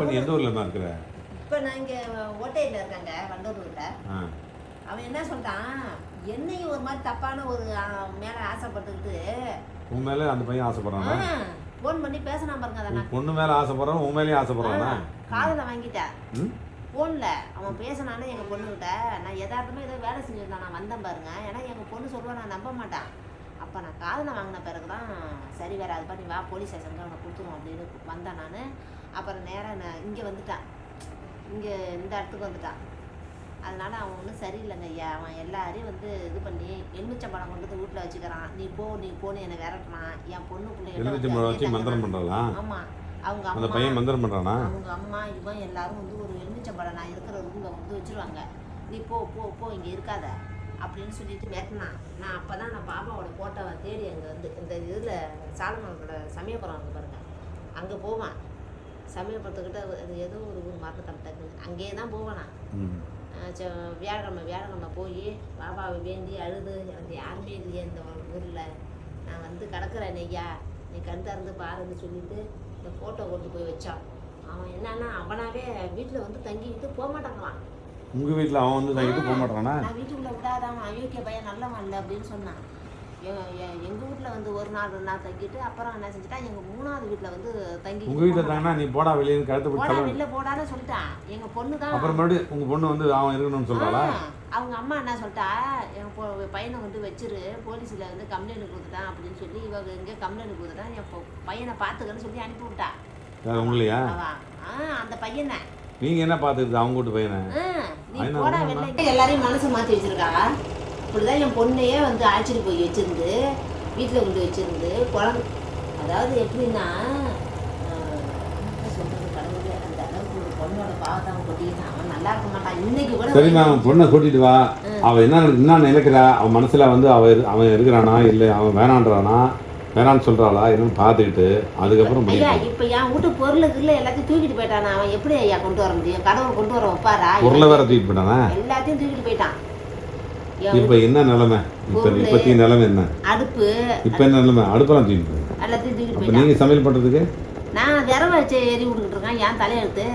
இப்போ எந்த ஊர்லம்மா இருக்கிற? இப்போ நான் இங்கே ஓட்டையில் இருக்கேங்க வண்டலூரில். அவன் என்ன சொல்லிட்டான்? என்னையும் ஒரு மாதிரி தப்பான ஒரு மேலே ஆசைப்பட்டுக்கிட்டு. உன் மேலே அந்த பையன் ஆசைப்படுறானா? ஃபோன் பண்ணி பேசினா பாருங்க அதை உன் நான் பொண்ணு மேலே ஆசைப்படுறான் உன் மேலேயும் ஆசைப்படுறானா? காதில் வாங்கிட்டேன் ஃபோனில் அவன் பேசினானே எங்கள் பொண்ணுக்கிட்ட நான் யதார்த்தமாக ஏதோ வேலை செஞ்சுருந்தான் நான் வந்தேன் பாருங்க. ஏன்னா எங்கள் பொண்ணு சொல்லுவா நான் நம்ப மாட்டேன். அப்போ நான் காதில் வாங்கின பிறகு தான் சரி வேறு அது பண்ணி வா போலீஸ் ஸ்டேஷனுக்கு அவனை கொடுத்துருவோம் அப்படின்னு வந்தேன் நான். அப்புறம் நேராக நான் இங்கே வந்துட்டான். இங்கே இந்த இடத்துக்கு வந்துட்டான். அதனால அவன் ஒன்றும் சரியில்லைங்க ஐயா. அவன் எல்லாரையும் வந்து இது பண்ணி எலுமிச்சம்பழம் கொண்டு வந்து வீட்டில் வச்சுக்கிறான். நீ போ நீ போன்னு என்னை விரட்டுறான். என் பொண்ணு வச்சு மந்திரம் பண்ணுறாளா ஆமாம் அவங்க அந்த அம்மா பையன் மந்திரம் பண்ணுறானா அவங்க அம்மா இவன் எல்லாரும் வந்து ஒரு எலுமிச்சம்பழம் நான் இருக்கிற ரூமில் வந்து வச்சிருவாங்க. நீ போ போ போ இங்கே இருக்காத. அப்படின்னு சொல்லிட்டு மிரட்டினான். நான் அப்போ தான் நான் பாப்பாவோட போட்டோவை தேடி அங்கே வந்து இந்த இதில் சாலமனோட சமயபுரம் இருக்கு பாருங்க. அங்கே போவான். சமயபுரத்துக்கிட்ட அது ஏதோ ஒரு ஊர் மறந்துட்டேன் டக்குன்னு அங்கேயே தான் போவேன் நான். வியாழக்கிழமை வியாழக்கிழமை போய் பாபாவை வேண்டி அழுது எனக்கு யாருமே இல்லையே இந்த ஊரில். நான் வந்து கிடக்குறேன் ஐயா நீ கண் திறந்து பாருன்னு சொல்லிட்டு இந்த ஃபோட்டோ கொண்டு போய் வச்சான். அவன் என்னன்னா அவனாவே வீட்டில் வந்து தங்கிக்கிட்டு போக மாட்டாங்களாம். உங்கள் வீட்டில் அவன் வந்து தங்கிட்டு போக மாட்டானா? நான் வீட்டுக்குள்ளே விடாதவன் அயோக்கிய பையன் நல்லவன் இல்லை அப்படின்னு சொன்னான். எங்கள் வீட்டில் வந்து ஒரு நாள் ரெண்டு நாள் தங்கிட்டு அப்புறம் என்ன செஞ்சுட்டான் எங்கள் மூணாவது வீட்டில் வந்து தங்கி உங்கள் வீட்டில் தாங்கன்னா நீ போடா வெளியே கழுத்து போடா வெளில போடான்னு சொல்லிட்டான் எங்கள் பொண்ணு தான் அப்புறம் மறுபடியும் உங்கள் பொண்ணு வந்து அவன் இருக்கணும்னு சொல்கிறாளா அவங்க அம்மா என்ன சொல்லிட்டா என் பையனை வந்து வச்சிரு போலீஸில் வந்து கம்ப்ளைண்ட் கொடுத்துட்டான் அப்படின்னு சொல்லி இவங்க எங்கே கம்ப்ளைண்ட் கொடுத்துட்டான் என் பையனை பார்த்துக்கன்னு சொல்லி அனுப்பி விட்டா. உங்களையா? ஆ அந்த பையனை. நீங்கள் என்ன பார்த்துக்கிட்டு அவங்க வீட்டு பையனை? எல்லாரையும் மனசு மாற்றி வச்சிருக்கா இப்படிதான் என் பொண்ணையே வந்து அழைச்சிட்டு போய் வச்சிருந்து வீட்டில் கொண்டு வச்சிருந்து குழந்தை அதாவது எப்படின்னா அவன் அவன் சரிம்மா அவன் பொண்ணை கூட்டிட்டு வா. அவள் என்ன என்ன நினைக்கிறா? அவன் மனசில் வந்து அவ இரு- அவன் இருக்கிறானா? இல்லை அவன் வேணான்றானா? வேணான்னு சொல்கிறாளா என்னன்னு பார்த்துக்கிட்டு அதுக்கப்புறம் ஐயா இப்ப என் வீட்டு பொருளுக்கு இல்ல எல்லாத்தையும் தூக்கிட்டு போயிட்டான்? அவன் எப்படி ஐயா கொண்டு வர முடியும்? கடவுள் கொண்டு வர வைப்பாரா? பொருளை வேற தூக்கிட்டு போயிட்டானா? எல்லாத்தையும் தூக்கிட்டு போயிட்டான். இப்போ என்ன நிலைமை? இப்போ பொருளு. இப்போதைய நிலைமை என்ன? அடுப்பு இப்போ என்ன நிலைமை? அடுப்பெல்லாம் தூக்கிட்டு எல்லாத்தையும் தூக்கிட்டு அப்போ நீங்கள் சமையல் பண்ணுறதுக்கு நான் விரவ வச்சு எரி விட்டுக்கிட்டு இருக்கேன் என் தலையெழுத்து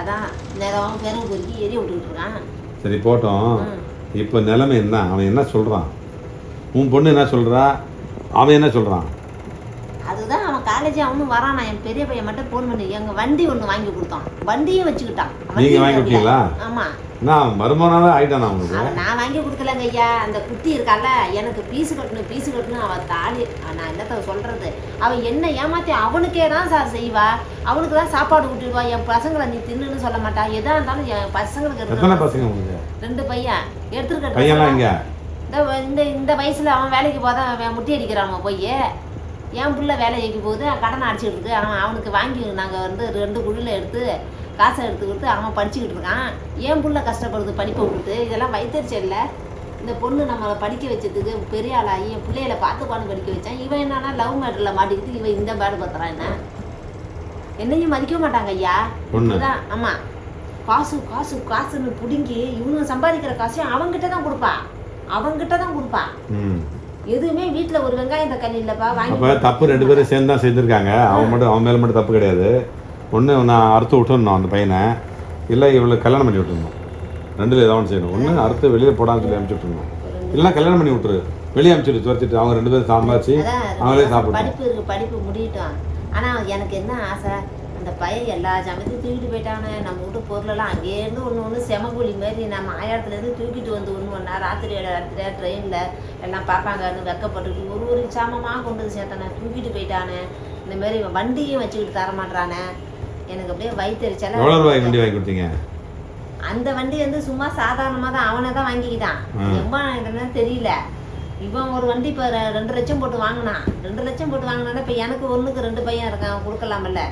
அதான் நிறம் பெரும் பொறுக்கி எரி விட்டுக்கிட்டு இருக்கான் சரி போட்டோம். இப்போ நிலைமை என்ன? அவன் என்ன சொல்கிறான் உன் பொண்ணு என்ன சொல்கிறா அவன் என்ன சொல்கிறான் அதுதான் அவன் காலேஜ் அவனும் வரான். என் பெரிய பையன் மட்டும் ஃபோன் பண்ணி எங்க வண்டி ஒண்ணு வாங்கி கொடுத்தான். வண்டியும் வச்சுக்கிட்டான். நீங்க வண்டியும் வாங்கி. கொடுத்தீங்களா? ஆமா. என்ன மருமனாவே ஆயிட்டானா அவனுக்கு அவன் நான் வாங்கி கொடுக்கலங்க ஐயா. அந்த குட்டி இருக்கால எனக்கு பீஸு கட்டணும் பீஸு கட்டணும் அவன் தாலி நான் என்னத்த சொல்றது? அவன் என்ன ஏமாத்தி அவனுக்கே தான் சார் செய்வா. அவனுக்கு தான் சாப்பாடு ஊட்டிடுவா என் பசங்களை நீ தின்னுன்னு சொல்ல மாட்டா. எதா இருந்தாலும் என் பசங்களுக்கு எத்தனை. பசங்க உங்களுக்கு? ரெண்டு பையன். எடுத்துருக்க பையன்லாம் இங்க இந்த இந்த வயசுல அவன் வேலைக்கு போதா அவன் முட்டி அடிக்கிறான் போய். என் புள்ள வேலைக்கு போகுது. கடனை அடிச்சுட்டு இருக்கு அவன் அவனுக்கு வாங்கி நாங்கள் வந்து ரெண்டு குழியில் எடுத்து காசை எடுத்து கொடுத்து அவன் படிச்சுக்கிட்டு இருக்கான். என் புள்ள கஷ்டப்படுது? படிப்பை கொடுத்து இதெல்லாம் வைத்தறிச்சல்ல இந்த பொண்ணு நம்மளை படிக்க வச்சதுக்கு பெரிய ஆளாகி என் பிள்ளைகளை பார்த்துப்பான்னு படிக்க வச்சான். இவன் என்னன்னா லவ் மேட்டரில் மாட்டிக்கிட்டு இவன் இந்த பேடு பத்துறான் என்ன? என்னையும் மதிக்க மாட்டாங்க ஐயா. பொண்ணு இதுதான் ஆமா. காசு காசு காசுன்னு பிடுங்கி இவனுங்க சம்பாதிக்கிற காசையும் அவன்கிட்ட தான் கொடுப்பான். அவன்கிட்ட தான் கொடுப்பான். ம். எதுவுமே வீட்டில் ஒரு வெங்காயம் தக்காளி இல்லைப்பா வாங்கி தப்பு ரெண்டு பேரும் சேர்ந்து தான் செஞ்சுருக்காங்க அவன் மட்டும் அவன் மேலே மட்டும் தப்பு கிடையாது. ஒன்று நான் அறுத்து விட்டுருந்தோம் அந்த பையனை. இல்லை இவளை கல்யாணம் பண்ணி விட்டுருந்தோம் ரெண்டுல ஏதாவது ஒன்று செய்யணும். ஒன்று அறுத்து வெளியில் போடான்னு சொல்லி அனுப்பிச்சு விட்டுருந்தோம் இல்லைன்னா கல்யாணம் பண்ணி விட்டுரு. வெளியே அனுப்பிச்சுட்டு துரத்திட்டு அவங்க ரெண்டு பேரும் சம்பாதிச்சு அதான் அவங்களே சாப்பிடணும். படிப்பு இருக்கு படிப்பு முடியட்டும். ஆனா எனக்கு என்ன ஆசை? அந்த பையன் எல்லா சமயத்தையும் தூக்கிட்டு போயிட்டானே. நம்ம வீட்டு பொருளெல்லாம் அங்கேருந்து ஒன்று ஒன்று செமக்கூலி மாதிரி நம்ம ஆயிரத்துலேருந்து தூக்கிட்டு வந்து ஒன்று ஒன்றா ராத்திரி ராத்திரியா ட்ரெயினில் எல்லாம் பார்ப்பாங்கன்னு வெக்கப்பட்டுட்டு ஒரு ஒரு சாமமாக கொண்டு வந்து சேர்த்தானே. தூக்கிட்டு போயிட்டானே. இந்த மாதிரி வண்டியும் வச்சுக்கிட்டு தர மாட்டானே எனக்கு அப்படியே வயிற்றுச்சல எவ்வளோ ரூபாய் வண்டி வாங்கி கொடுத்தீங்க? அந்த வண்டி வந்து சும்மா சாதாரணமாக தான் அவனை தான் வாங்கிக்கிட்டான். எவ்வளோ என்னன்னு தெரியல. இவன் ஒரு வண்டி இப்போ ரெண்டு லட்சம் போட்டு வாங்கினான். ரெண்டு லட்சம் போட்டு வாங்கினா இப்போ எனக்கு ஒன்றுக்கு ரெண்டு பையன் இருக்கான். கொடுக்கலாமல்ல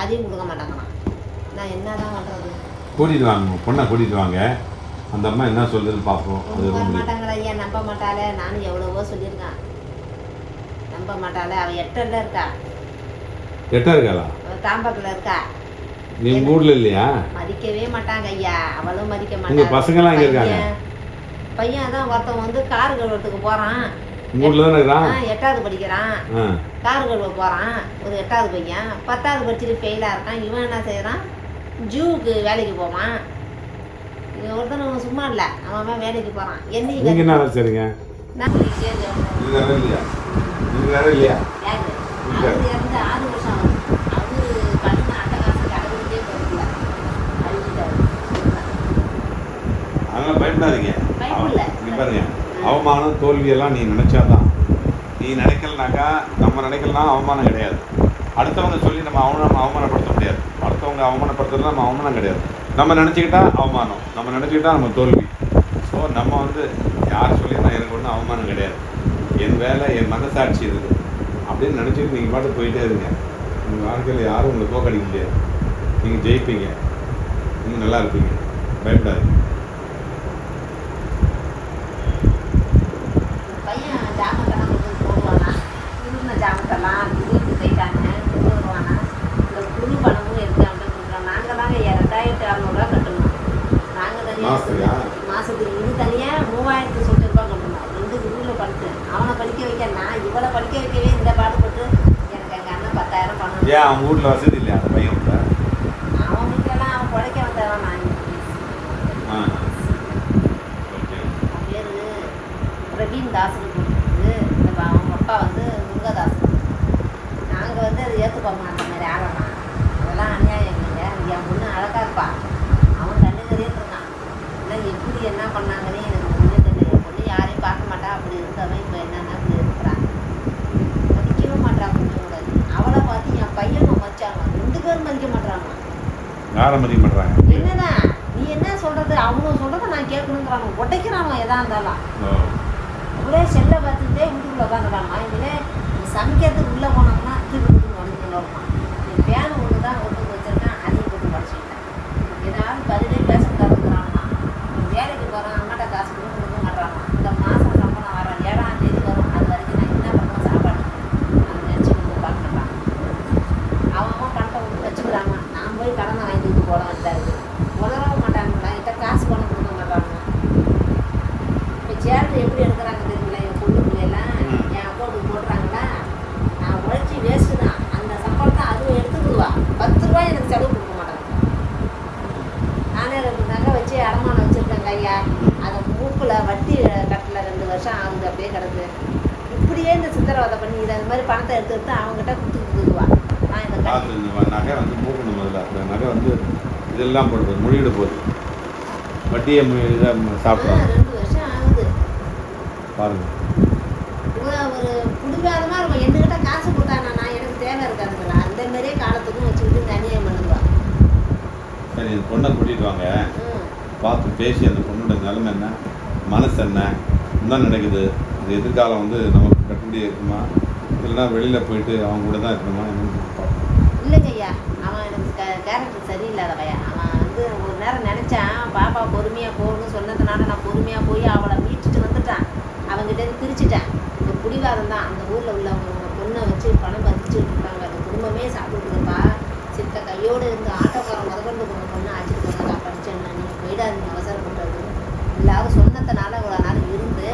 அதையும் கொடுக்க மாட்டாங்களாம். நான் என்னதான் பண்றது? கூட்டிகிட்டு வாங்க. பொண்ணை கூட்டிகிட்டு வாங்க. அந்த அம்மா என்ன சொல்லுதுன்னு பார்ப்போம். அது மாட்டாங்களா ஐயா? நம்ப மாட்டாளே. நானும் எவ்வளவோ சொல்லியிருக்கேன். நம்ப மாட்டாளே. அவள் எட்டில் இருக்கா. எட்டா இருக்காளா? அவள் தாம்பரத்தில் இருக்கா. நீ ஊரில் இல்லையா? மதிக்கவே மாட்டாங்க ஐயா. அவளும் மதிக்க உங்க மாட்டாங்க. பசங்கெல்லாம் எங்க இருக்காங்க? பையன் தான் ஒருத்தன் வந்து கார் கழுவுறதுக்கு போகிறான் உங்கள் ஊரில் தானே இருக்கிறான்? எட்டாவது படிக்கிறான். கார் கழுவ போகிறான் ஒரு எட்டாவது பையன். பத்தாவது படிச்சுட்டு ஃபெயிலாக இருக்கான். இவன் என்ன செய்கிறான் ஜூவுக்கு வேலைக்கு போவான். இது ஒருத்தன் சும்மா இல்லை. அவன் வேலைக்கு போகிறான் நீங்கள் என்னைக்கு என்ன வேலை செய்றீங்க? நான் இல்லையா? இல்லையா? ஆறு வருஷம் அதெல்லாம் பயப்படாதீங்க. இங்க பாருங்க. அவமானம் தோல்வியெல்லாம் நீ நினைச்சாதான். நீ நினைக்கலனாக்கா நம்ம நினைக்கலனா அவமானம் கிடையாது. அடுத்தவங்க சொல்லி நம்ம அவமானம் அவமானப்படுத்த முடியாது. அடுத்தவங்க அவமானப்படுத்துறது நம்ம அவமானம் கிடையாது. நம்ம நினச்சிக்கிட்டா அவமானம். நம்ம நினச்சிக்கிட்டா நம்ம தோல்வி. ஸோ நம்ம வந்து யார் சொல்லி நான் எனக்கு ஒன்றும் அவமானம் கிடையாது. என் வேலை என் மனசாட்சி இருக்குது அப்படின்னு நினச்சிட்டு நீங்கள் பாட்டு போயிட்டே இருங்க. உங்கள் வாழ்க்கையில் யாரும் உங்களை தோக்கடிக்க முடியாது. நீங்கள் ஜெயிப்பீங்க. நீங்கள் நல்லா இருப்பீங்க. பயப்படாதீங்க. வந்து போடுவானா இருந்த ஜாமத்தெல்லாம் திடீர்னு போயிட்டாங்க கொண்டு வருவானா இந்த புது பணமும் இருக்கு அப்படின்னு சொல்கிறோம் நாங்கள் தாங்க ரெண்டாயிரத்தி அறநூறுவா கட்டணும் நாங்கள்? தனியாக மாதத்துக்கு இது தனியாக மூவாயிரத்து சொட்டு ரூபா கட்டணும் ரெண்டு ஊரில் படித்து அவனை படிக்க வைக்க நான் இவளை படிக்க வைக்கவே இந்த பாடுபட்டு எனக்கு எங்கள் அண்ணன் பத்தாயிரம் பணம். ஏன் அவங்க வீட்டில் வசதி இல்லையா அந்த பையன் வீட்டில் அவன் வீட்டிலலாம் அவன் பிழைக்க வந்தவன் நான் ஆ ஓகே அவன் பேர் பிரவீன் இந்த ப- அவங்க அப்பா வந்து முருகதாஸ் நாங்கள் வந்து அதை ஏற்றுக்கோங்க அந்த மாதிரி ஆளலாம் அதெல்லாம் அநியாயம் இல்லைங்க. என் பொண்ணு அழகா இருப்பா. அவன் கண்ணுக்கறியே இருக்கான் ஆனால் எப்படி என்ன பண்ணாங்கன்னே எனக்கு ஒன்றுமே தெரியல. என் பொண்ணு யாரையும் பார்க்க மாட்டா. அப்படி இருந்தவன் இப்போ என்னன்னா இருக்கிறான். மதிக்கவே மாட்டான் கொஞ்சம் கூட. அவளை பார்த்து என் பையனும் மச்சாங்க ரெண்டு பேரும் மதிக்க மாட்டாங்க யாரை மதிக்க மாட்டாங்க என்னதான் நீ என்ன சொல்றது? அவங்க சொல்றத நான் கேட்கணுங்கிறாங்க. உடைக்கிறாங்க எதா இருந்தாலும். ஓ அப்படியே செல்லை பார்த்துக்கிட்டே வீட்டுக்குள்ளே உட்காந்துருக்காங்க இதில் சமைக்கிறதுக்கு உள்ளே போனோம்னா திருப்பி வந்து வருமா நீ ஃபேன் ஒன்று தான் ஒட்டு வச்சிருக்கேன் அதையும் போட்டு படிச்சுக்கிட்டேன் ஏதாவது பதிலே பேசக்கூடாதுங்கிறாங்கண்ணா வேலைக்கு போகிறேன் அம்மாட்ட காசு கொடுக்க கொடுக்க மாட்டாங்க இந்த மாதம் சம்பளம் வர ஏழாம் தேதி வரும் அது வரைக்கும் நான் என்ன பண்ணுவேன் சாப்பாடு அதை நினச்சி வந்து பார்க்கலாம் அவன் அவன் பணத்தை விட்டு வச்சுக்கிறாங்க நான் போய் கடனை வாங்கிட்டு போட வேண்டியதாக உதறவும் மாட்டாங்கடா என்கிட்ட காசு பணம் கொடுக்க மாட்டாங்க இப்போ சேர்த்து எப்படி எடுக்கிறாங்க தெரியுங்களா என் பொண்ணு பிள்ளையெல்லாம் ம். என் அக்கௌண்ட்டுக்கு போடுறாங்களா நான் உழைச்சி வேஸ்ட்டு தான் அந்த சம்பளத்தை அதுவும் எடுத்துக்குதுவா பத்து ரூபாய் எனக்கு செலவு கொடுக்க மாட்டாங்க நானே ரெண்டு நகை வச்சு அடமானம் வச்சுருக்கேன் கையா அதை மூக்கில் வட்டி கட்டல ரெண்டு வருஷம் ஆகுது அப்படியே கிடக்கு இப்படியே இந்த சித்திரவதை இந்த மாதிரி பணத்தை எடுத்து எடுத்து அவங்ககிட்ட கொடுத்துக்குதுவா நான் இந்த கட்டி பார்த்து இந்த நகை வந்து மூக்கணும் முதல்ல. அந்த நகை வந்து இதெல்லாம் போடுறது மொழியிட போகுது வட்டியை இதை ஆ, சாப்பிட்றாங்க ரெண்டு வருஷம் ஆகுது. பாருங்க. ஒரு பிடிவாதமாக இருக்கும் என்கிட்ட காசு கொடுத்தானா நான் எனக்கு தேவை இருக்காதுங்களா அந்த மாதிரியே காலத்துக்கும் வச்சுக்கிட்டு இந்த அநியாயம் பண்ணுவா சரி இந்த பொண்ணை கூட்டிட்டு வாங்க. பார்த்து பேசி அந்த பொண்ணோட நிலைமை என்ன? மனசு என்ன? என்ன நடக்குது? அது எதிர்காலம் வந்து நமக்கு கட்டுப்படி இருக்குமா? இல்லைன்னா வெளியில் போயிட்டு அவங்க கூட தான் இருக்கணுமா என்னன்னு பார்ப்போம். இல்லைங்க ஐயா அவன் எனக்கு கேரக்டர் சரியில்லாதவையா அவன் வந்து ஒரு நேரம் நினச்சான் பாப்பா பொறுமையாக போகணும்னு சொன்னதுனால நான் பொறுமையாக போய் அவளை மீட்டுட்டு வந்துட்டான். அவங்ககிட்ட இருந்து பிரிச்சுட்டேன். இந்த பிடிவாதம் தான். அந்த ஊரில் உள்ளவங்க பொண்ணை வச்சு பணம் பதிச்சுட்டு இருக்காங்க அந்த குடும்பமே சாப்பிட்டுருப்பா சித்த கையோடு இருந்து ஆட்டோக்காரன் முதற்கொண்டு உங்க பொண்ணு அழைச்சிட்டு போங்க நான். படித்தேன் நீங்கள் போயிடாதீங்க அவசரப்பட்டது எல்லாரும் சொன்னதுனால இவ்வளோ நாள் இருந்து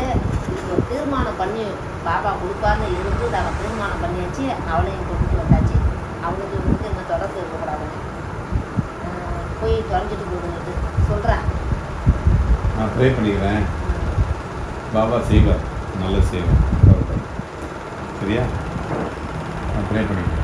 ஒரு தீர்மானம் பண்ணி பாப்பா கொடுப்பான்னு இருந்து நாங்கள் தீர்மானம் பண்ணியாச்சு அவளையும் கொடுத்துட்டு வந்தாச்சு. அவங்களுக்கு இவனுக்கு இந்த தொடர்பு இருக்கக்கூடாது போய் தொலைஞ்சிட்டு போடுங்கிட்டு சொல்கிறேன் நான் ப்ரே பண்ணிக்கிறேன். பாபா செய்வார். நல்ல செய்வார். சரியா? நான் ப்ரே பண்ணிக்கிறேன்.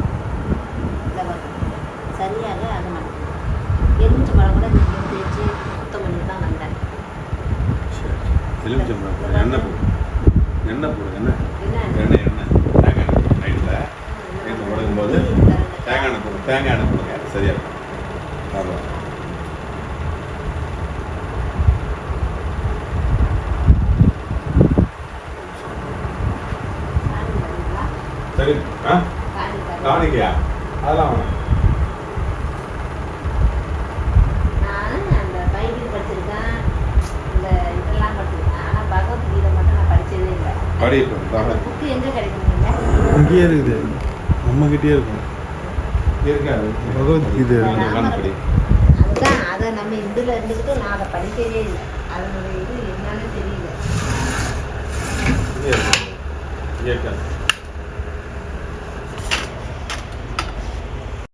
எலுமிச்சம்பழம் எண்ணெய் போடு. எண்ணெய் போடு. எண்ணெய் என்ன? எண்ணெய் எண்ணெய். தேங்காய் எண்ணெய். நைட்டில் நைட்டு படுக்கும்போது தேங்காய் எண்ணெய் போடு. தேங்காய் எண்ணெய் போடுங்க. சரியா? இருக்கும் ஆமாம் சரி ஆ காணிக்கையா அதெல்லாம் வேணாம் நான் அந்த பைபிள் படிச்சிருக்கேன் இந்த இதெல்லாம் படிச்சிருக்கேன் ஆனால் பகவத்கீதை மட்டும் நான் படிச்சதே இல்லை படி அந்த புக்கு எங்கே கிடைக்குங்க இங்கேயே இருக்குது நம்மக்கிட்டே இருக்கும் இருக்காது. பகவத்கீதை இருக்கு. உட்காந்து படி அதுதான் அதை நம்ம இதில் இருந்துக்கிட்டு நான் அதை படிக்கவே இல்லை. அதனுடைய இது என்னன்னு தெரியல. இருக்காது.